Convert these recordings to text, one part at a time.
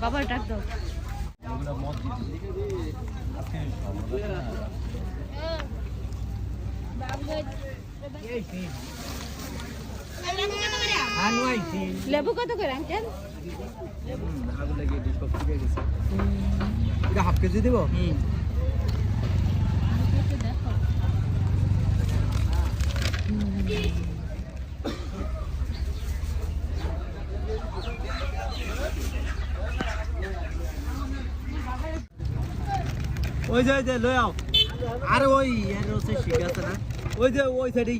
বাবার ডাক দাও। লেবু কত করে আঙ্কেল হাফ কেজি দিব? ওই যে ওই যে, লই আও। আরে ওই, এর হচ্ছে শিখ আছে না? ওই যে, ওই সাইডে।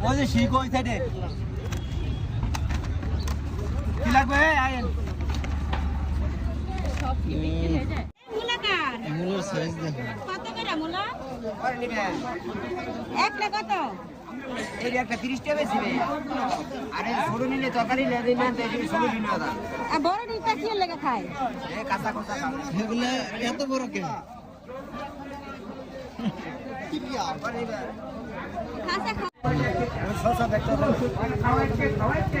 তুমি যে, শিখ ওই সাইডে। কি লাগবে? আয়েন সব কি হয়ে যায় মূলা কার সাইজ দেখো। কত করে মূলা? একটা কত? এই একটা তিরিশ টাকা বেশি রে আরে ছোট নিলে তরকারি লেগে না ষোলো দিন আদা। আর বড় নিটা কি লেগে খায়? এই কাঁচা কাঁচা এগুলো এত বড় কেন? খাসা খা শশা দেখতে খাওয়াইছে খাওয়াইছে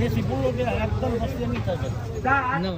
বেশি বলল যে একদম বসে নিতে হবে না না